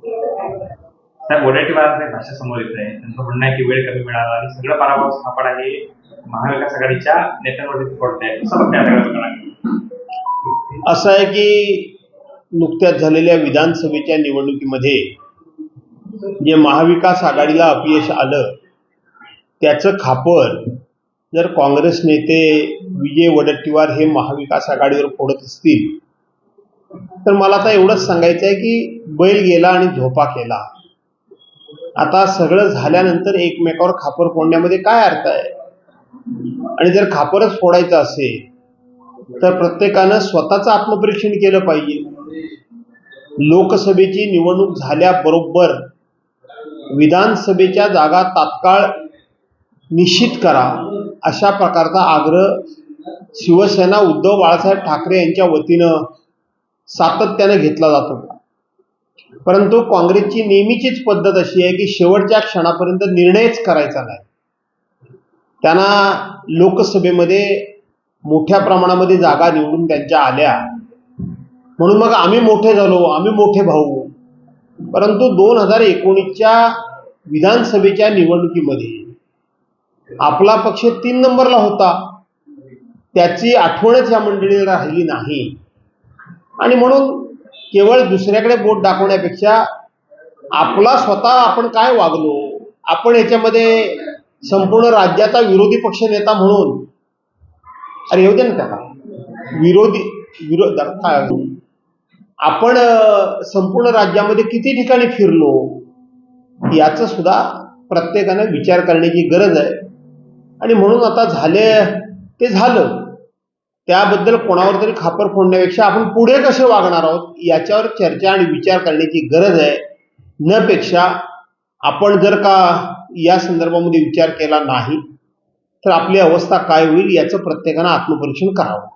साहेब वडेट्टीवारांचं भाषा समोर येत आहे त्यांचं म्हणणं आहे की वेळ कमी मिळाला आणि सगळं पराभव सापडा आहे महाविकास आघाडीच्या नेत्यांवरती पडत आहे असं आहे की नुकत्याच झालेल्या विधानसभेच्या निवडणुकीमध्ये जे महाविकास आघाडीला अपयश आलं त्याचं खापर जर काँग्रेस नेते विजय वडट्टीवार हे महाविकास आघाडीवर फोडत असतील तर मला आता एवढंच सांगायचं आहे की बैल गेला आणि झोपा केला. आता सगळं झाल्यानंतर एकमेकावर खापर फोडण्यामध्ये काय अर्थ आहे? आणि जर खापरच फोडायचं असेल तर प्रत्येकानं स्वतःचं आत्मपरीक्षण केलं पाहिजे. लोकसभेची निवडणूक झाल्याबरोबर विधानसभेच्या जागा तात्काळ निश्चित करा अशा प्रकारचा आग्रह शिवसेना उद्धव बाळासाहेब ठाकरे यांच्या वतीनं सातत्यानं घेतला जात. होता परंतु काँग्रेसची नेहमीचीच पद्धत अशी आहे की शेवटच्या क्षणापर्यंत निर्णयच करायचा नाही. त्यांना लोकसभेमध्ये मोठ्या प्रमाणामध्ये जागा निवडून त्यांच्या आल्या. म्हणून मग आम्ही मोठे झालो आम्ही मोठे भाऊ. परंतु दोन हजार एकोणीसच्या विधानसभेच्या निवडणुकीमध्ये आपला पक्ष तीन नंबरला होता. त्याची आठवणच या मंडळीला राहिली नाही. आणि म्हणून केवळ दुसऱ्याकडे बोट दाखवण्यापेक्षा आपला स्वतः आपण काय वागलो? आपण याच्यामध्ये संपूर्ण राज्याचा विरोधी पक्ष नेता म्हणून. अरे येऊ दे ना त्याला. विरोधी विरोध काय? आपण संपूर्ण राज्यामध्ये किती ठिकाणी फिरलो? याचा सुद्धा प्रत्येकानं विचार करण्याची गरज आहे. आणि म्हणून आता झाले ते झालं. त्याबद्दल कोणावर तरी खापर फोडण्यापेक्षा आपण पुढे कसे वागणार आहोत याच्यावर चर्चा आणि विचार करण्याची गरज आहे. न पेक्षा आपण जर का या संदर्भामध्ये विचार केला नाही तर आपली अवस्था काय होईल याचं प्रत्येकानं आत्मपरीक्षण करावं.